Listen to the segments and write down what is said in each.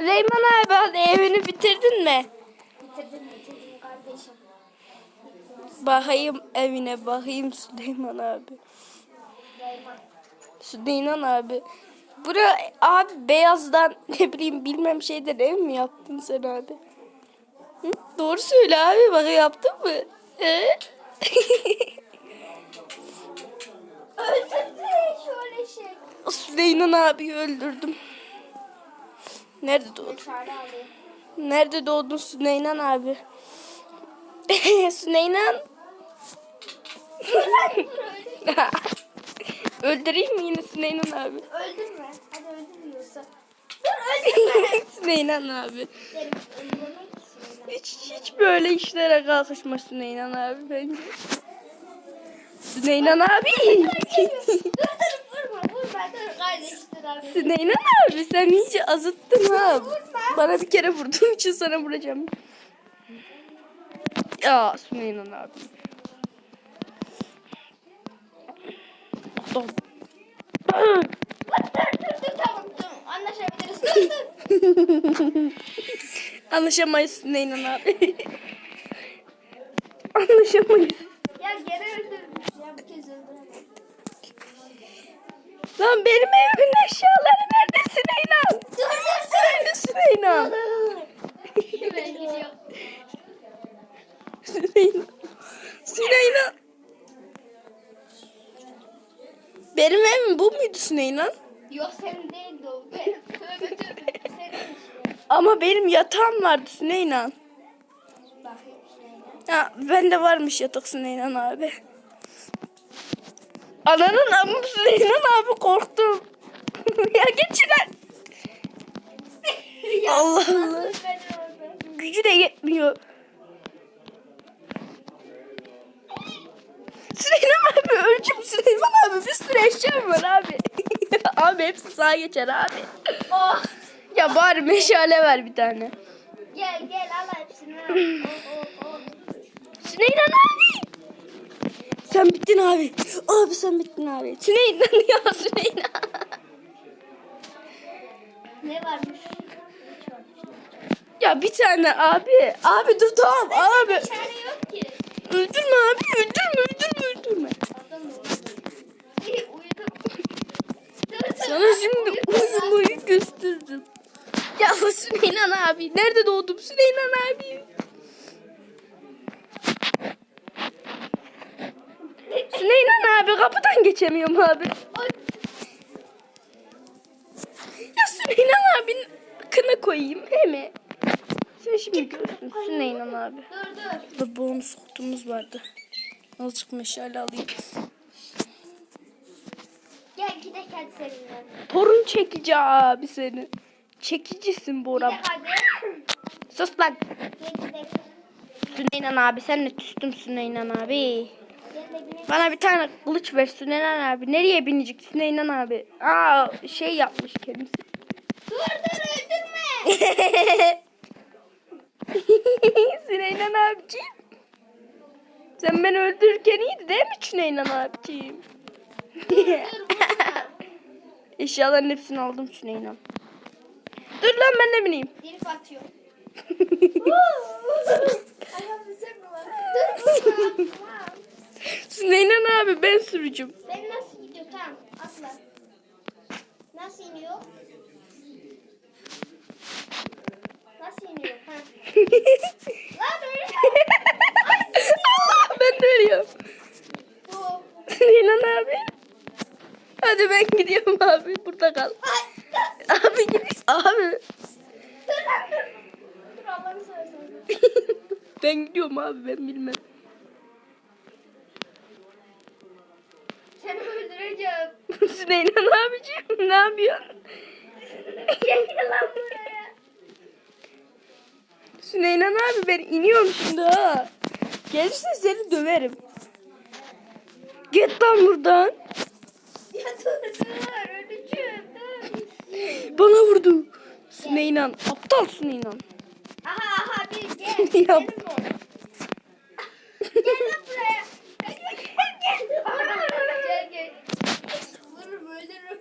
Süleyman abi evini bitirdin mi? Bitirdim bitirdim kardeşim. Bakayım evine bakayım Süleyman abi. Süleyman. Süleyman abi. Bura abi beyazdan ne bileyim bilmem şeyden ev mi yaptın sen abi? Hı? Doğru söyle abi bak yaptın mı? He? Öldürdü şöyle şey. Süleyman abi öldürdüm. Nerede doğdun? Nerede doğdun Süleyman abi? Süleyman. Öldüreyim mi yine Süleyman abi? Öldürme. Hadi öldürmüyorsa. Dur öldürme. Süleyman abi. Hiç, hiç böyle işlere kalkışma Süleyman abi bence. Süleyman abi. Kardeştir abi. Sen iyice azıttın ha. Bana bir kere vurduğun için sana vuracağım. Ya Süleyman abi. Tamam anlaşabiliriz. Anlaşamayız Süleyman abi. Anlaşamayız. Ya gene öldürmüş ya bu kez öldüremem. Lan benim evimin eşyaları nerede. Süleyman. Ben gidiyorum. Süleyman. Süleyman. Benim evim bu muydu Süleyman? Yok senin değildi o. Benim tövbe tövbe. Senin işte. Ama benim yatağım vardı Süleyman. Ha, bende varmış yatak Süleyman abi. Ananın amı Süleyman abi korktum. ya geç şuradan. Allah Allah. Gücü de yetmiyor. Süleyman abi öleceğim Süleyman abi bir sürü eşyam var abi. abi hepsi sağa geçer abi. Oh. Ya bari meşale ver bir tane. Gel gel al hepsini. Süleyman abi. Sen bittin abi. Abi sen bittin abi. Süleyman ya Süleyman. Ne varmış? ya bir tane abi. Abi dur tamam abi. Bir tane yok ki. Öldürme abi öldürme öldürme öldürme. Sana şimdi uyumayı gösterdim. Ya Süleyman abi. Nerede doğdum Süleyman abi? Süleyman abi kapıdan geçemiyorum abi. Ya Süleyman abi kına koyayım he mi? Sen şimdi görürsün Süleyman abi. Dur dur. Burada bonus kutumuz vardı. Azıcık meşale alayım. Gel gidelim hadi seninle. Torun çekici abi seni. Çekicisin Bora. Gidelim hadi. Sus lan. Gel gidelim. Süleyman abi senle küstüm Süleyman abi. Bana bir tane kılıç ver Süleyman abi. Nereye binecek Süleyman abi? Aa şey yapmış kendisi. Dur dur öldürme. Süleyman abiciğim. Sen beni öldürürken iyiydi değil mi Süleyman abiciğim? Eşyaların hepsini aldım Süleyman. Dur lan ben de bineyim. Dirif atıyor. Ayağım güzel mi var? Dur vurma. Süleyman abi ben nasıl gidiyor? Tamam atla. Nasıl iniyor? Nasıl iniyor? Ha. Lan öyle. Allah ben de ölüyorum. Süleyman abi. Hadi ben gidiyorum abi. Burada kal. Abi git. Abi. Ben gidiyorum abi ben bilmem. Seni öldüreceğim. Süleyman abiciğim ne yapıyorsun? Gel lan buraya. Süleyman abi ben iniyorum şimdi ha. Gelirsen seni döverim. Git lan buradan. Ya dur dur. Öleceğim. Dur. Bana vurdu. Süleyman. Aptal Süleyman. Aha aha bir gel. Yap. Gel lan buraya. Gel gel gel. Gel gel. Vururum öldürürüm.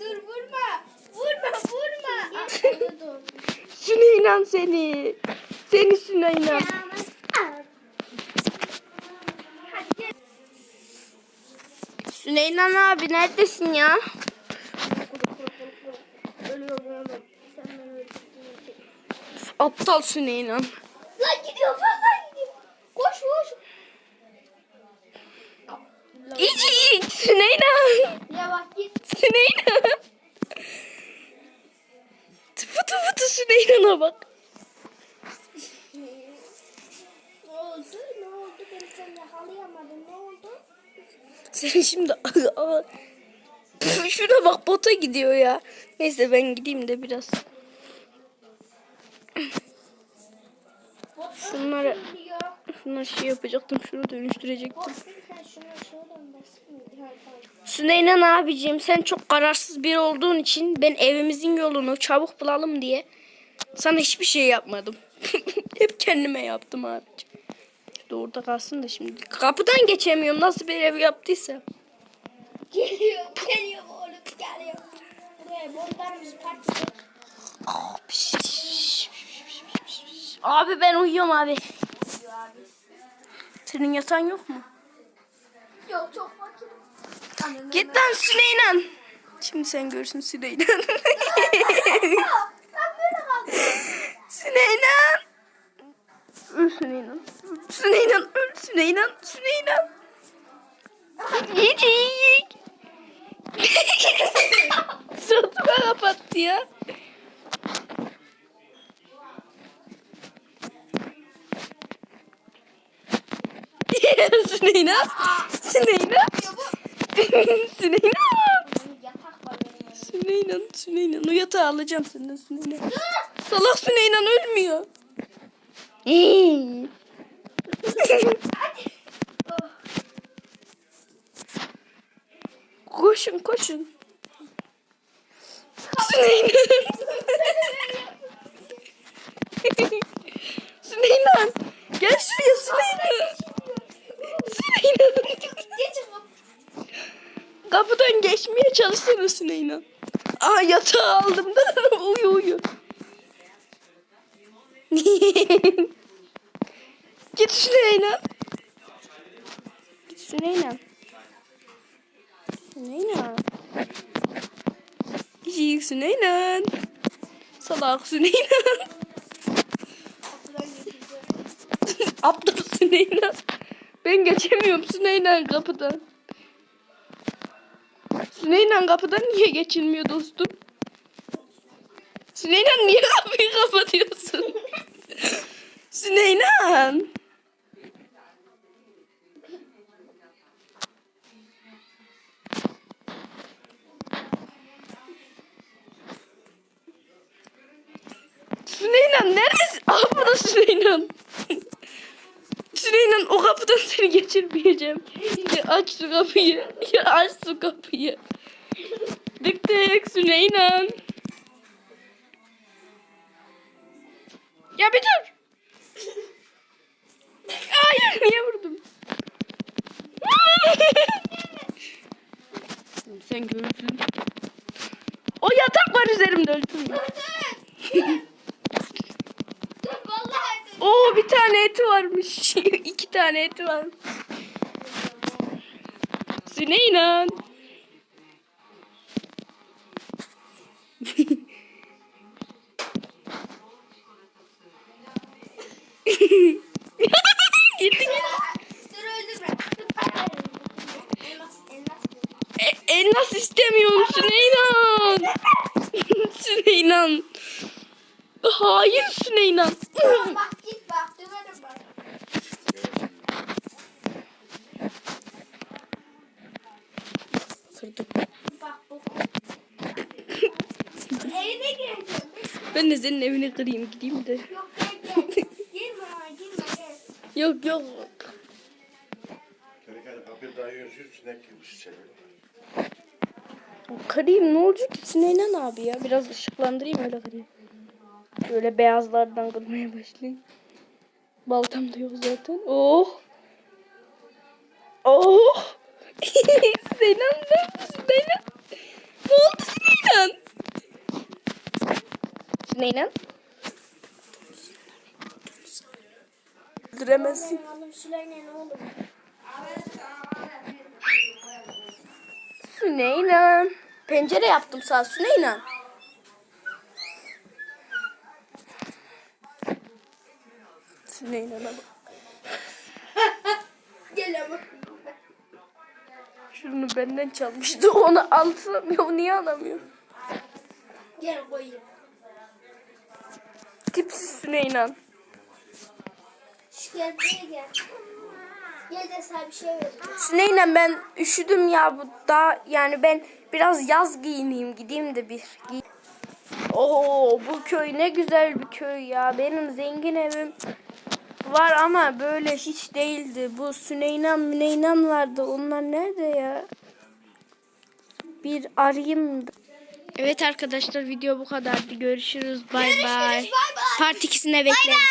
Dur vurma. Vurma vurma. Gel. Dur. Süneynan seni. Seni Süneynan. Süneynan abi neredesin ya? Aptal Süneynan. Lan gidiyor vallahi gidiyor. Koş koş. İyi Süneynan. Ya bak git. Süneynan. Fıtı Süneynan'a bak. Ne oldu? Ne oldu? Beni sen yakalayamadın. Ne oldu? Sen şimdi şuna bak bota gidiyor ya. Neyse ben gideyim de biraz. Şunları Şunları şey yapacaktım. Şunu dönüştürecektim. Süneynan abicim sen çok kararsız biri olduğun için ben evimizin yolunu çabuk bulalım diye sana hiçbir şey yapmadım. Hep kendime yaptım abicim. Doğruda kalsın da şimdi. Kapıdan geçemiyorum nasıl bir ev yaptıysa. Geliyor. Geliyor oğlum. Geliyor. Buraya park edelim. Abi ben uyuyorum abi. Diyor abi. Senin yatan yok mu? Yok çok fakirim. Git lan Süleyman. Şimdi sen görsün Süleyman. Süleyman. Öl Süleyman. Süleyman öl Süleyman. Süleyman. Yiyecek. Suratıma kapattı ya. Var benim yanımda. Süleyman, Süleyman. O yatağı alacağım senden Süleyman. Salak Süleyman ölmüyor. koşun koşun. Süleyman. Süleyman. Gel şuraya Süleyman. Süleyman. Geçin bak. Kapıdan geçmeye çalışsana Süleyman. Aa yatağı aldım da uyu uyu. Git Süleyman. Git Süleyman. Süleyman. Git Süleyman. Salak geçeceğim. Aptal Süleyman. Ben geçemiyorum Süleyman kapıdan. Süleyman kapıdan niye geçilmiyor dostum? Süleyman niye kapıyı kapatıyorsun? Süleyman. Süleyman neredesin? Aa burada Süleyman. Süleyman o kapıdan seni geçirmeyeceğim. Aç şu kapıyı. Ya aç şu kapıyı. Dık Süleyman. Ya bir dur. Hayır niye vurdum? Sen gördün. O yatak var üzerimde dur. Oo bir tane eti varmış. İki tane eti var. Süleyman. Gittik. E, elmas istemiyorum Süleyman. Süleyman. Hayır Süleyman. Dur bak git bak. Döverim bak. Kırdım. Bak bu. Evine gireceğim. Ben de senin evini kırayım gideyim de. Yok gel gel. Girme ha girme gel. Yok yok. Kırıkhanı kapıyı dayıyorsun, sinek gibi çiçeği. Kırayım ne olacak ki Süleyman abi ya. Biraz ışıklandırayım öyle kırayım. Böyle beyazlardan kırmaya başlayayım. Baltam da yok zaten. Oh. Oh. Süleyman ne oldu Süleyman? Ne oldu Süleyman? Süleyman? Öldüremezsin. Süneyna. Pencere yaptım sağ Süneyna. Süneyna bak. Gel ama. Şunu benden çalmıştı. Onu alsam ya niye alamıyorum? Gel koyayım. Süneyna. Şu gel buraya gel. Gel de sana bir şey vereceğim. Ben üşüdüm ya bu daha yani ben biraz yaz giyineyim gideyim de bir giy. Oo bu köy ne güzel bir köy ya. Benim zengin evim var ama böyle hiç değildi. Bu Süneyna Müneynan vardı. Onlar nerede ya? Bir arayayım. Evet arkadaşlar video bu kadardı. Görüşürüz. Bay bay. Part 2'sine bekleriz.